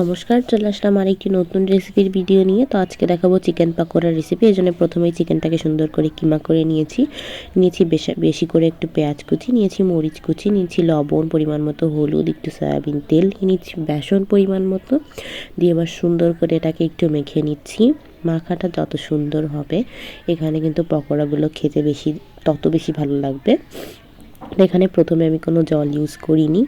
নমস্কার, চলে আসলাম আর একটি নতুন রেসিপির ভিডিও নিয়ে। তো আজকে দেখাবো চিকেন পাকোড়ার রেসিপি এই জন্য প্রথমেই চিকেনটাকে সুন্দর করে কিমা করে নিয়েছি। নিয়েছি বেশি করে একটু পেঁয়াজ কুচি, নিয়েছি মরিচ কুচি, নিয়েছি লবণ, পরিমাণ মতো হলুদ, একটু সয়াবিন তেল, নিয়েছি বেসন পরিমাণ মতো। দিয়ে এবার সুন্দর করে এটাকে একটু মেখে নিচ্ছি। মাখাটা যত সুন্দর হবে, এখানে কিন্তু পকোড়াগুলো খেতে বেশি, তত বেশি ভালো লাগবে। এখানে প্রথমে আমি কোনো জল ইউজ করিনি।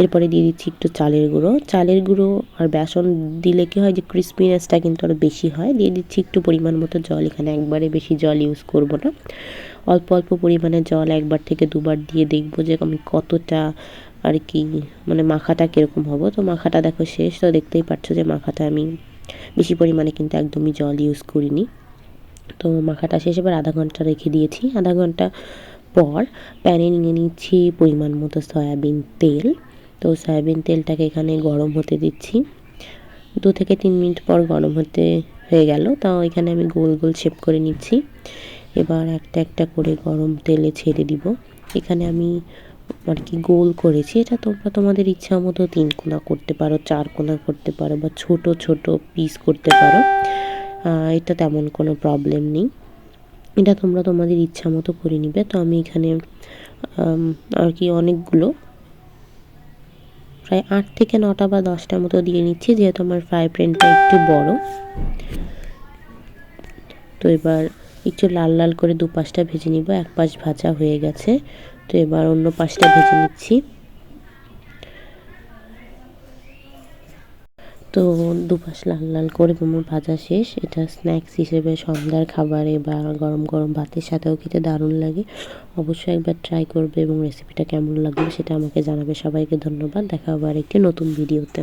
এরপরে দিয়ে দিচ্ছি একটু চালের গুঁড়ো। চালের গুঁড়ো আর বেসন দিলে কি হয় যে ক্রিসপিনেসটা কিন্তু আরও বেশি হয়। দিয়ে দিচ্ছি একটু পরিমাণ মতো জল। এখানে একবারে বেশি জল ইউজ করব না। অল্প অল্প পরিমাণে জল একবার থেকে দুবার দিয়ে দেখব যে আমি কতটা আর কি মানে মাখাটা কীরকম হব। তো মাখাটা দেখো শেষ। তো দেখতেই পাচ্ছ যে মাখাটা আমি বেশি পরিমাণে কিন্তু একদমই জল ইউজ করিনি। তো মাখাটা শেষ। এবার আধা ঘণ্টা রেখে দিয়েছি। আধা ঘণ্টা পর প্যানে নিয়ে নিচ্ছি পরিমাণ মতো সয়াবিন তেল। তো সয়াবিন তেলটাকে এখানে গরম হতে দিচ্ছি। দু থেকে তিন মিনিট পর গরম হতে হয়ে গেল। তাও এখানে আমি গোল গোল শেপ করে নিচ্ছি। এবার একটা একটা করে গরম তেলে ছেড়ে দিব। এখানে আমি আর কি গোল করেছি। এটা তোমরা তোমাদের ইচ্ছা মতো তিন কোনা করতে পারো, চার কোনা করতে পারো বা ছোট ছোট পিস করতে পারো। এটা তেমন কোনো প্রবলেম নেই। এটা তোমরা তোমাদের ইচ্ছা মতো করে নিবে। তো আমি এখানে আর কি অনেকগুলো, প্রায় আট থেকে নটা বা দশটা মতো দিয়ে নিচ্ছি, যেহেতু আমার ফ্রাই প্যানটা একটু বড়। তো এবার একটু লাল লাল করে দু পাশটা ভেজে নিব, এক পাশ ভাজা হয়ে গেছে। তো এবার অন্য পাশটা ভেজে নিচ্ছি। তো দুপাশ লাল লাল করে মোমো ভাজা শেষ। এটা স্ন্যাক্স হিসেবে সন্ধ্যার খাবারে বা গরম গরম ভাতের সাথেও খেতে দারুণ লাগে। অবশ্যই একবার ট্রাই করবে এবং রেসিপিটা কেমন লাগবে সেটা আমাকে জানাবে। সবাইকে ধন্যবাদ। দেখা হবে আর একটি নতুন ভিডিওতে